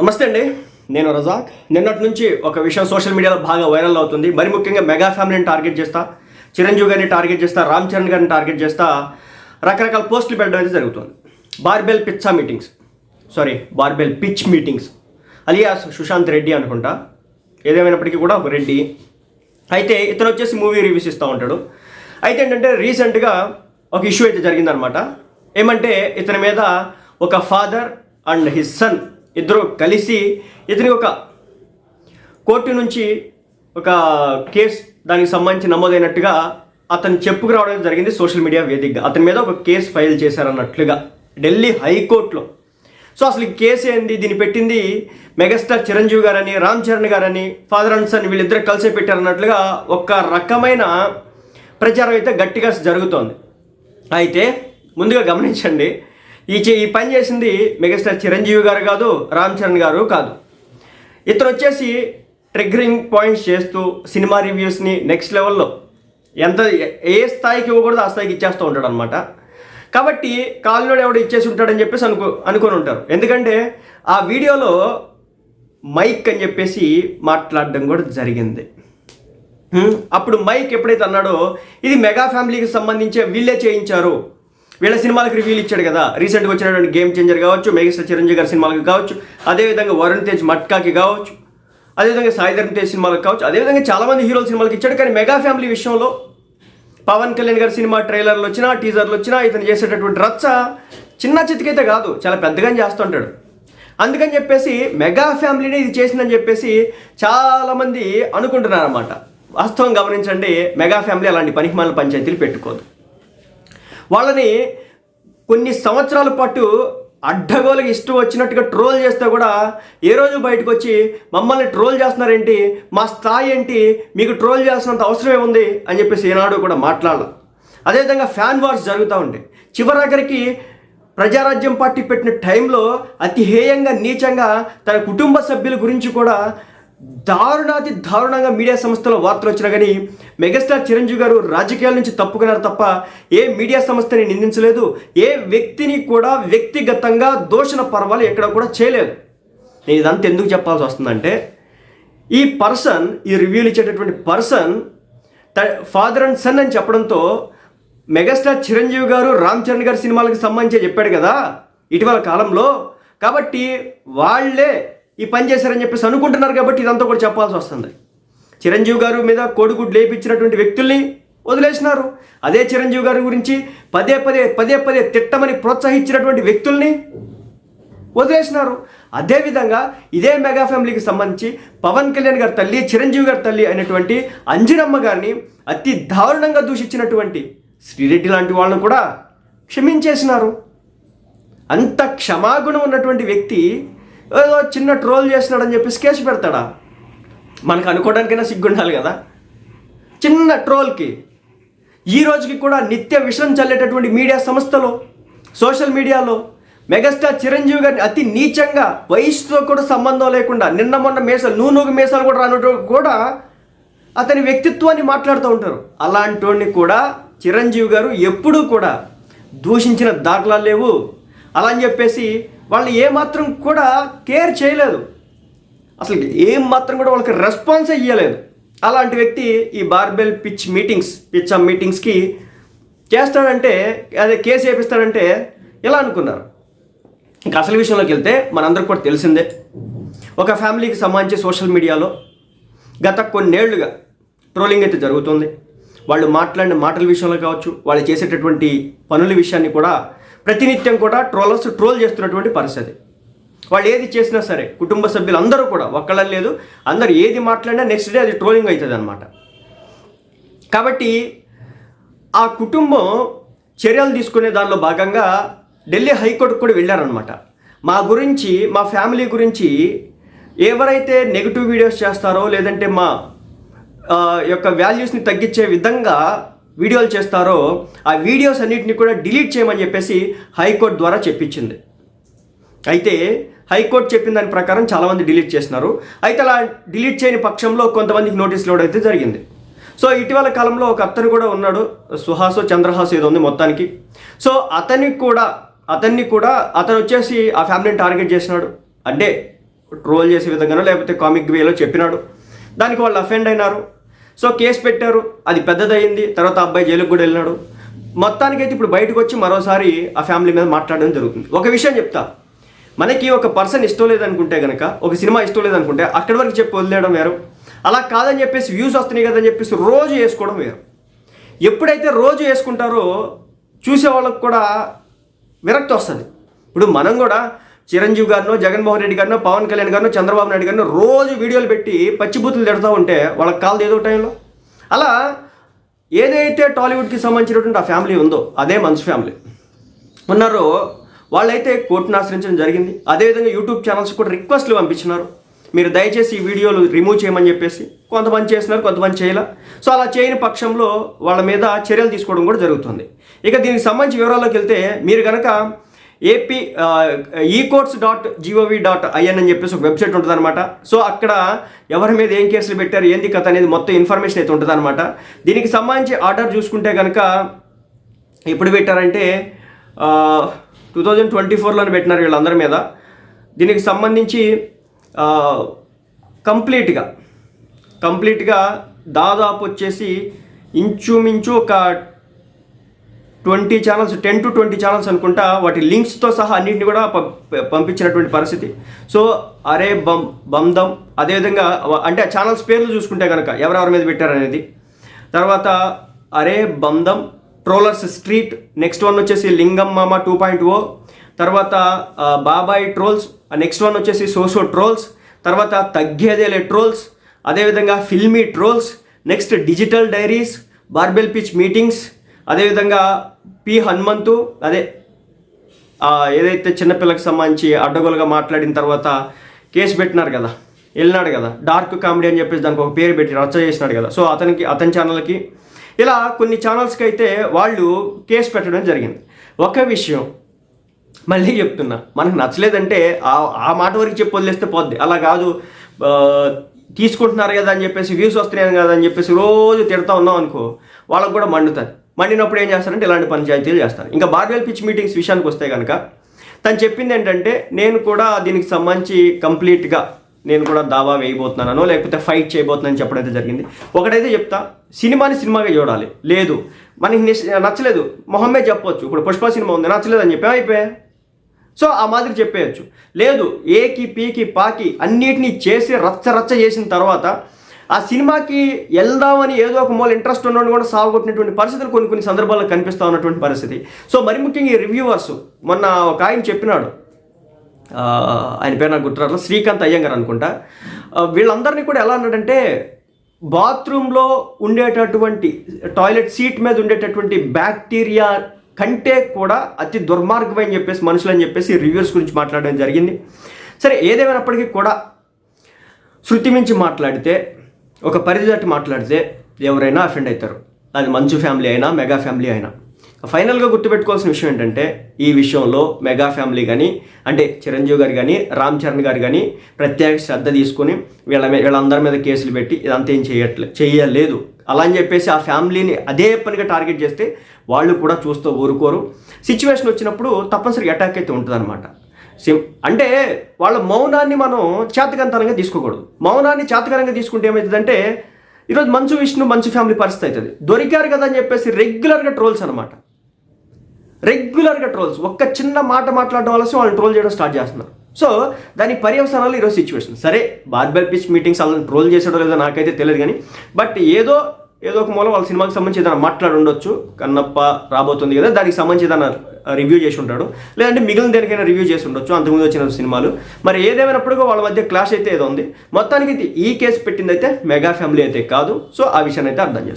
నమస్తే అండి. నేను రజాక్. నిన్నటి నుంచి ఒక విషయం సోషల్ మీడియాలో బాగా వైరల్ అవుతుంది. మరి ముఖ్యంగా మెగా ఫ్యామిలీని టార్గెట్ చేస్తా చిరంజీవి గారిని టార్గెట్ చేస్తా రామ్ చరణ్ గారిని టార్గెట్ చేస్తా రకరకాల పోస్టులు పెట్టడం అయితే జరుగుతుంది. బార్బెల్ పిచ్చా meetings. Sorry barbell pitch meetings. Alias Sushant Reddy అనుకుంటా. ఏదేమైనప్పటికీ కూడా ఒక రెడ్డి. అయితే ఇతను వచ్చేసి మూవీ రివ్యూస్ ఇస్తూ ఉంటాడు. అయితే ఏంటంటే రీసెంట్గా ఒక ఇష్యూ అయితే జరిగిందనమాట ఏమంటే ఇతని మీద ఒక ఫాదర్ అండ్ హిస్ సన్ ఇద్దరు కలిసి ఇతని ఒక కోర్టు నుంచి ఒక కేసు దానికి సంబంధించి నమోదైనట్టుగా అతను చెప్పుకురావడం జరిగింది సోషల్ మీడియా వేదికగా. అతని మీద ఒక కేసు ఫైల్ చేశారన్నట్లుగా ఢిల్లీ హైకోర్టులో. సో అసలు ఈ కేసు ఏంది? దీన్ని పెట్టింది మెగాస్టార్ చిరంజీవి గారని రామ్ చరణ్ గారని ఫాదర్ అండ్ సన్ వీళ్ళిద్దరు కలిసే పెట్టారన్నట్లుగా ఒక రకమైన ప్రచారం అయితే గట్టిగా జరుగుతోంది. అయితే ముందుగా గమనించండి ఈ చే- ఈ పని చేసింది మెగాస్టార్ చిరంజీవి గారు కాదు రామ్ చరణ్ గారు కాదు. ఇతను వచ్చేసి ట్రిగ్గరింగ్ పాయింట్స్ చేస్తూ సినిమా రివ్యూస్ని నెక్స్ట్ లెవెల్లో ఎంత ఏ స్థాయికి ఇవ్వకూడదు ఆ స్థాయికి ఇచ్చేస్తూ ఉంటాడు అనమాట కాబట్టి కాలినోడు ఎవడు ఇచ్చేసి ఉంటాడని చెప్పేసి అనుకో అనుకొని ఉంటారు. ఎందుకంటే ఆ వీడియోలో మైక్ అని చెప్పేసి మాట్లాడడం కూడా జరిగింది. అప్పుడు మైక్ ఎప్పుడైతే అన్నాడో ఇది మెగా ఫ్యామిలీకి సంబంధించే వీళ్ళే చేయించారు. వీళ్ళ సినిమాలకు రివ్యూలు ఇచ్చాడు కదా. రీసెంట్గా వచ్చినటువంటి గేమ్ చేంజర్ కావచ్చు మెగాస్టార్ చిరంజీవి గారి సినిమాలకు కావచ్చు అదేవిధంగా వరుణ్ తేజ్ మట్కాకి కావచ్చు అదేవిధంగా సాయి ధరమ్ తేజ్ సినిమాలకు కావచ్చు అదేవిధంగా చాలామంది హీరోల సినిమాలకు ఇచ్చాడు. కానీ మెగా ఫ్యామిలీ విషయంలో పవన్ కళ్యాణ్ గారి సినిమా ట్రైలర్లు వచ్చినా టీజర్లు వచ్చినా ఇతను చేసేటటువంటి రచ్చ చిన్న చితికైతే కాదు చాలా పెద్దగానే చేస్తుంటాడు అందుకని చెప్పేసి మెగా ఫ్యామిలీనే ఇది చేసిందని చెప్పేసి చాలామంది అనుకుంటున్నారు అనమాట వాస్తవం గమనించండి మెగా ఫ్యామిలీ అలాంటి పనికిమాల పంచాయతీలు పెట్టుకోదు. వాళ్ళని కొన్ని సంవత్సరాల పాటు అడ్డగోలకి ఇష్టం వచ్చినట్టుగా ట్రోల్ చేస్తే కూడా ఏ రోజు బయటకు వచ్చి మమ్మల్ని ట్రోల్ చేస్తున్నారేంటి? మా స్థాయి ఏంటి? మీకు ట్రోల్ చేసినంత అవసరమే ఉంది అని చెప్పేసి ఏనాడు కూడా మాట్లాడాల. అదేవిధంగా ఫ్యాన్ వార్స్ జరుగుతూ ఉంటాయి చివరాఖరికి ప్రజారాజ్యం పార్టీ పెట్టిన టైంలో అతి హేయంగా నీచంగా తన కుటుంబ సభ్యుల గురించి కూడా దారుణాతి దారుణంగా మీడియా సంస్థలో వార్తలు వచ్చినా కానీ మెగాస్టార్ చిరంజీవి గారు రాజకీయాల నుంచి తప్పుకున్నారు తప్ప ఏ మీడియా సంస్థని నిందించలేదు ఏ వ్యక్తిని కూడా వ్యక్తిగతంగా దోషణ పర్వాలు ఎక్కడ కూడా చేయలేదు. నేను ఇదంతా ఎందుకు చెప్పాల్సి వస్తుందంటే ఈ పర్సన్ ఈ రివ్యూలు ఇచ్చేటటువంటి పర్సన్ ఫాదర్ అండ్ సన్ అని చెప్పడంతో మెగాస్టార్ చిరంజీవి గారు రామ్ చరణ్ గారి సినిమాలకు సంబంధించి చెప్పాడు కదా ఇటీవల కాలంలో. కాబట్టి వాళ్ళే ఈ పని చేశారని చెప్పేసి అనుకుంటున్నారు కాబట్టి ఇదంతా కూడా చెప్పాల్సి వస్తుంది. చిరంజీవి గారు మీద కోడిగుడ్లు లేపించినటువంటి వ్యక్తుల్ని వదిలేసినారు. అదే చిరంజీవి గారి గురించి పదే పదే పదే పదే తిట్టమని ప్రోత్సహించినటువంటి వ్యక్తుల్ని వదిలేసినారు. అదేవిధంగా ఇదే మెగా ఫ్యామిలీకి సంబంధించి పవన్ కళ్యాణ్ గారి తల్లి చిరంజీవి గారి తల్లి అయినటువంటి అంజనమ్మ గారిని అతి దారుణంగా దూషించినటువంటి శ్రీరెడ్డి లాంటి వాళ్ళను కూడా క్షమించేసినారు. అంత క్షమాగుణం ఉన్నటువంటి వ్యక్తి ఏదో చిన్న ట్రోల్ చేస్తున్నాడని చెప్పి స్కేచ్ పెడతాడా? మనకు అనుకోవడానికైనా సిగ్గుండాలి కదా. చిన్న ట్రోల్కి. ఈ రోజుకి కూడా నిత్య విషం చల్లేటటువంటి మీడియా సంస్థలో సోషల్ మీడియాలో మెగాస్టార్ చిరంజీవి గారిని అతి నీచంగా వయసుతో కూడా సంబంధం లేకుండా నిన్న మొన్న మేసాలు నూనూగు మేసాలు కూడా రాను కూడా అతని వ్యక్తిత్వాన్ని మాట్లాడుతూ ఉంటారు. అలాంటి కూడా చిరంజీవి గారు ఎప్పుడూ కూడా దూషించిన దాఖలాలు లేవు. అలా అని చెప్పేసి వాళ్ళు ఏమాత్రం కూడా కేర్ చేయలేదు. అసలు ఏం మాత్రం కూడా వాళ్ళకి రెస్పాన్స్ ఇవ్వలేదు అలాంటి వ్యక్తి ఈ బార్బెల్ పిచ్ మీటింగ్స్ పిచ్ మీటింగ్స్కి చేస్తాడంటే అదే కేసు చేపిస్తాడంటే ఎలా అనుకున్నారు? ఇంకా అసలు విషయంలోకి వెళ్తే మనందరికి కూడా తెలిసిందే. ఒక ఫ్యామిలీకి సంబంధించి సోషల్ మీడియాలో గత కొన్నేళ్ళుగా ట్రోలింగ్ అయితే జరుగుతుంది. వాళ్ళు మాట్లాడిన మాటల విషయంలో కావచ్చు వాళ్ళు చేసేటటువంటి పనుల విషయాన్ని కూడా ప్రతినిత్యం కూడా ట్రోలర్స్ ట్రోల్ చేస్తున్నటువంటి పరిస్థితి. వాళ్ళు ఏది చేసినా సరే కుటుంబ సభ్యులు అందరూ కూడా ఒక్కళ్ళని లేదు అందరు ఏది మాట్లాడినా నెక్స్ట్ డే అది ట్రోలింగ్ అవుతుంది అనమాట కాబట్టి ఆ కుటుంబం చర్యలు తీసుకునే దానిలో భాగంగా ఢిల్లీ హైకోర్టుకు కూడా వెళ్ళారనమాట మా గురించి మా ఫ్యామిలీ గురించి ఎవరైతే నెగిటివ్ వీడియోస్ చేస్తారో లేదంటే మా యొక్క వాల్యూస్ని తగ్గించే విధంగా వీడియోలు చేస్తారో ఆ వీడియోస్ అన్నిటిని కూడా డిలీట్ చేయమని చెప్పేసి హైకోర్టు ద్వారా చెప్పించింది. అయితే హైకోర్టు చెప్పిన దాని ప్రకారం చాలామంది డిలీట్ చేసినారు. అయితే అలా డిలీట్ చేయని పక్షంలో కొంతమందికి నోటీసులు ఇవ్వడం అయితే జరిగింది. సో ఇటీవల కాలంలో ఒక అతను కూడా ఉన్నాడు సుహాసో చంద్రహాస్ ఏదో ఉంది మొత్తానికి. సో అతనికి కూడా అతన్ని కూడా అతను వచ్చేసి ఆ ఫ్యామిలీని టార్గెట్ చేసినాడు. అంటే ట్రోల్ చేసే విధంగానో లేకపోతే కామిక్ వేలో చెప్పినాడు. దానికి వాళ్ళు అఫెండ్ అయినారు. సో కేసు పెట్టారు అది పెద్దదయ్యింది తర్వాత అబ్బాయి జైలుకు కూడా వెళ్ళినాడు. మొత్తానికైతే ఇప్పుడు బయటకు వచ్చి మరోసారి ఆ ఫ్యామిలీ మీద మాట్లాడడం జరుగుతుంది. ఒక విషయం చెప్తా. మనకి ఒక పర్సన్ ఇష్టం లేదనుకుంటే కనుక ఒక సినిమా ఇష్టం లేదనుకుంటే అక్కడి వరకు చెప్పి వదిలేయడం వేరు. అలా కాదని చెప్పేసి వ్యూస్ వస్తున్నాయి కదని చెప్పేసి రోజు వేసుకోవడం వేరు. ఎప్పుడైతే రోజు వేసుకుంటారో చూసే వాళ్ళకు కూడా విరక్తి వస్తుంది. ఇప్పుడు మనం కూడా చిరంజీవి గారినో జగన్మోహన్ రెడ్డి గారినో పవన్ కళ్యాణ్ గారినో చంద్రబాబు నాయుడు గారినో రోజు వీడియోలు పెట్టి పచ్చిబూతులు తిడతా ఉంటే వాళ్ళకి కాదు ఏదో టైంలో. అలా ఏదైతే టాలీవుడ్కి సంబంధించినటువంటి ఆ ఫ్యామిలీ ఉందో అదే మంచి ఫ్యామిలీ. ఉన్నారో వాళ్ళైతే కోర్టును ఆశ్రయించడం జరిగింది. అదేవిధంగా యూట్యూబ్ ఛానల్స్ కూడా రిక్వెస్ట్లు పంపించినారు. మీరు దయచేసి ఈ వీడియోలు రిమూవ్ చేయమని చెప్పేసి కొంతమంది చేస్తున్నారు కొంతమంది చేయలే. సో అలా చేయని పక్షంలో వాళ్ళ మీద చర్యలు తీసుకోవడం కూడా జరుగుతుంది. ఇక దీనికి సంబంధించి వివరాల్లోకి వెళ్తే మీరు కనుక AP e courts dot gov dot in అని చెప్పేసి ఒక వెబ్సైట్ ఉంటుంది అనమాట సో అక్కడ ఎవరి మీద ఏం కేసులు పెట్టారు ఏంది కథ అనేది మొత్తం ఇన్ఫర్మేషన్ అయితే ఉంటుందన్నమాట. దీనికి సంబంధించి ఆర్డర్ చూసుకుంటే కనుక ఎప్పుడు పెట్టారంటే టూ థౌజండ్ ట్వంటీ ఫోర్లోనే పెట్టినారు వీళ్ళందరి మీద. దీనికి సంబంధించి కంప్లీట్గా కంప్లీట్గా దాదాపు వచ్చేసి ఇంచుమించు ఒక twenty channels ten to twenty channels అనుకుంటా వాటి లింక్స్తో సహా అన్నింటిని కూడా పంపించినటువంటి పరిస్థితి. సో అరే బం బంధం అదేవిధంగా అంటే ఆ ఛానల్స్ పేర్లు చూసుకుంటే కనుక ఎవరెవరి మీద పెట్టారనేది. తర్వాత అరే బంధం ట్రోలర్స్ స్ట్రీట్ నెక్స్ట్ వన్ వచ్చేసి లింగం మామ టూ పాయింట్ ఓ తర్వాత బాబాయ్ ట్రోల్స్ నెక్స్ట్ వన్ వచ్చేసి సోసో ట్రోల్స్. తర్వాత తగ్గేదేలే ట్రోల్స్ అదేవిధంగా filmy trolls next digital diaries barbell pitch meetings అదేవిధంగా పి హనుమంతు అదే ఏదైతే చిన్నపిల్లకి సంబంధించి అడ్డగోలుగా మాట్లాడిన తర్వాత కేసు పెట్టినారు కదా వెళ్ళినాడు కదా డార్క్ కామెడీ అని చెప్పేసి దానికి ఒక పేరు పెట్టి రచ్చ చేసినాడు కదా. సో అతనికి అతని ఛానల్కి ఇలా కొన్ని ఛానల్స్కి అయితే వాళ్ళు కేసు పెట్టడం జరిగింది. ఒక విషయం మళ్ళీ చెప్తున్నా మనకు నచ్చలేదంటే ఆ ఆ మాట వరకు చెప్పి వదిలేస్తే పోద్ది. అలా కాదు తీసుకుంటున్నారు కదా అని చెప్పేసి వ్యూస్ వస్తున్నాయి కదా అని చెప్పేసి రోజు తిడతా ఉన్నాం అనుకో వాళ్ళకు కూడా మండుతుంది. మండినప్పుడు ఏం చేస్తారంటే ఇలాంటి పంచాయతీలు చేస్తారు. ఇంకా బార్వెల్ పిచ్ మీటింగ్స్ విషయానికి వస్తే కనుక తను చెప్పింది ఏంటంటే నేను కూడా దీనికి సంబంధించి కంప్లీట్గా నేను కూడా దావా వేయబోతున్నానో లేకపోతే ఫైట్ చేయబోతున్నాను చెప్పడం అయితే జరిగింది. ఒకటైతే చెప్తా సినిమాని సినిమాగా చూడాలి. లేదు మనకి నిస్- నచ్చలేదు. మొహమ్మే చెప్పొచ్చు. ఇప్పుడు పుష్ప సినిమా ఉంది నచ్చలేదు అని చెప్పి అయిపోయా? సో ఆ మాదిరి చెప్పేయచ్చు. లేదు ఏకి పీకి పాకి అన్నిటినీ చేసి రచ్చ రచ్చ చేసిన తర్వాత ఆ సినిమాకి వెళ్దామని ఏదో ఒక మూల ఇంట్రెస్ట్ ఉన్నవాడు కూడా సాగుకొట్టినటువంటి పరిస్థితులు కొన్ని కొన్ని సందర్భాల్లో కనిపిస్తూ ఉన్నటువంటి పరిస్థితి. సో మరి ముఖ్యంగా ఈ రివ్యూవర్స్ మొన్న ఒక ఆయన చెప్పినాడు. ఆయన పేరు నాకు గుర్తురాట్ల శ్రీకాంత్ అయ్యంగారు అనుకుంటా. వీళ్ళందరినీ కూడా ఎలా అన్నాడంటే బాత్రూంలో ఉండేటటువంటి టాయిలెట్ సీట్ మీద ఉండేటటువంటి బ్యాక్టీరియా కంటే కూడా అతి దుర్మార్గమని చెప్పేసి మనుషులు అని చెప్పేసి రివ్యూస్ గురించి మాట్లాడడం జరిగింది. సరే ఏదేమైనప్పటికీ కూడా శృతి మించి మాట్లాడితే ఒక పరిధి దాటి మాట్లాడితే ఎవరైనా అఫెండ్ అవుతారు అది మంచు ఫ్యామిలీ అయినా మెగా ఫ్యామిలీ అయినా. ఫైనల్గా గుర్తుపెట్టుకోవాల్సిన విషయం ఏంటంటే ఈ విషయంలో మెగా ఫ్యామిలీ కానీ అంటే చిరంజీవి గారు కానీ రామ్ చరణ్ గారు కానీ ప్రత్యేక శ్రద్ధ తీసుకొని వీళ్ళ మీద వీళ్ళందరి మీద కేసులు పెట్టి ఇదంతా ఏం చేయట్లే చేయలేదు. అలా అని చెప్పేసి ఆ ఫ్యామిలీని అదే పనిగా టార్గెట్ చేస్తే వాళ్ళు కూడా చూస్తూ ఊరుకోరు. సిచ్యువేషన్ వచ్చినప్పుడు తప్పనిసరిగా అటాక్ అయితే ఉంటుందన్నమాట. సిం అంటే వాళ్ళ మౌనాన్ని మనం చేతకంతనంగా తీసుకోకూడదు. మౌనాన్ని చేతకరంగా తీసుకుంటే ఏమవుతుందంటే ఈరోజు మంచు విష్ణు మంచు ఫ్యామిలీ పరిస్థితి అవుతుంది దొరికారు కదా అని చెప్పేసి రెగ్యులర్గా ట్రోల్స్ అనమాట రెగ్యులర్గా ట్రోల్స్. ఒక్క చిన్న మాట మాట్లాడడం వలసి వాళ్ళని ట్రోల్ చేయడం స్టార్ట్ చేస్తున్నారు. సో దాని పర్యవసానాలు ఈరోజు సిచ్యువేషన్ సరే బార్బెల్ పిచ్ మీటింగ్స్ వాళ్ళని ట్రోల్ చేసాడో లేదో నాకైతే తెలియదు కానీ బట్ ఏదో ఏదో ఒక మూలం వాళ్ళ సినిమాకి సంబంధించి ఏదైనా మాట్లాడి ఉండొచ్చు కన్నప్ప రాబోతుంది కదా దానికి సంబంధించి ఏదైనా రివ్యూ చేసి ఉంటాడు లేదంటే మిగిలిన దేనికైనా రివ్యూ చేసి ఉండొచ్చు అంతకుముందు వచ్చిన సినిమాలు. మరి ఏదేమైనప్పుడు వాళ్ళ మధ్య క్లాష్ అయితే ఏదో ఉంది. మొత్తానికి ఈ కేసు పెట్టింది అయితే మెగా ఫ్యామిలీ అయితే కాదు. సో ఆ విషయాన్ని అయితే అర్థం చేసుకో